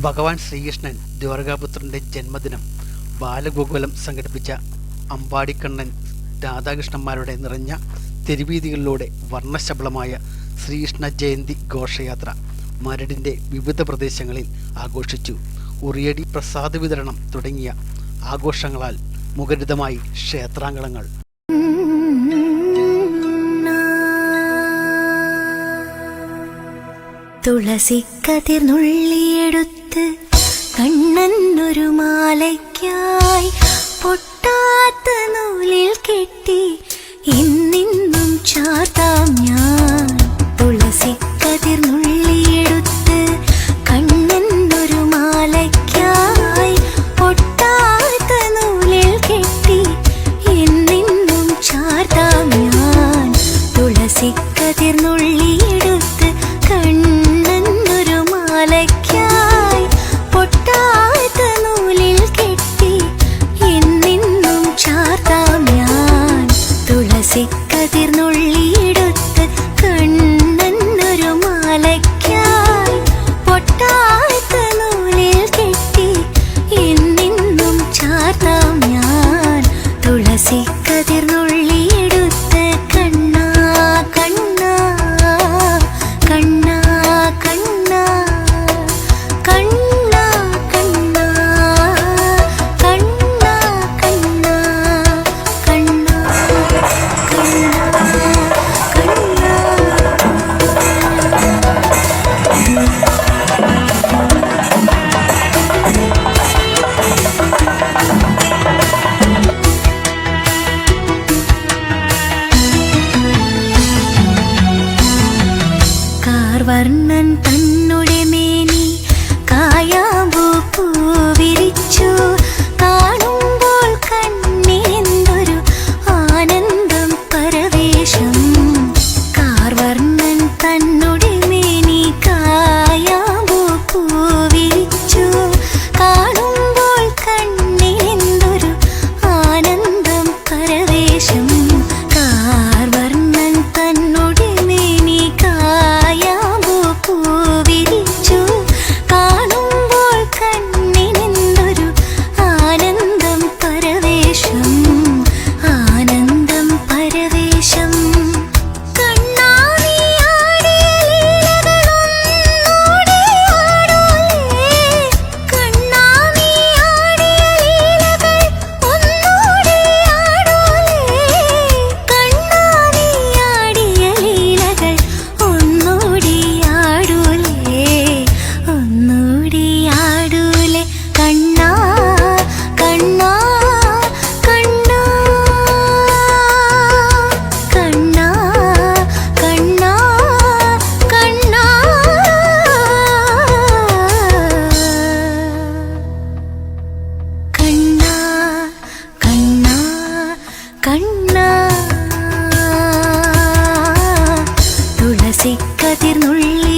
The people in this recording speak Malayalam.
ഭഗവാൻ ശ്രീകൃഷ്ണൻ ദ്വാരകാപുത്രന്റെ ജന്മദിനം ബാലഗോകുലം സംഘടിപ്പിച്ച അമ്പാടിക്കണ്ണൻ രാധാകൃഷ്ണന്മാരുടെ നിറഞ്ഞ തെരുവീതികളിലൂടെ വർണശബളമായ ശ്രീകൃഷ്ണ ജയന്തി ഘോഷയാത്ര മരടിന്റെ വിവിധ പ്രദേശങ്ങളിൽ ആഘോഷിച്ചു. ഉറിയടി പ്രസാദ വിതരണം തുടങ്ങിയ ആഘോഷങ്ങളാൽ മുഖരിതമായി ക്ഷേത്രാങ്കണങ്ങൾ. തുളസി കതിർ നുള്ളിയെടുത്ത് കണ്ണൻ ഒരു മാലയ്ക്കായി പൊട്ടാത്ത നൂല வர்ணன் தன் കതിർന്നുള്ളി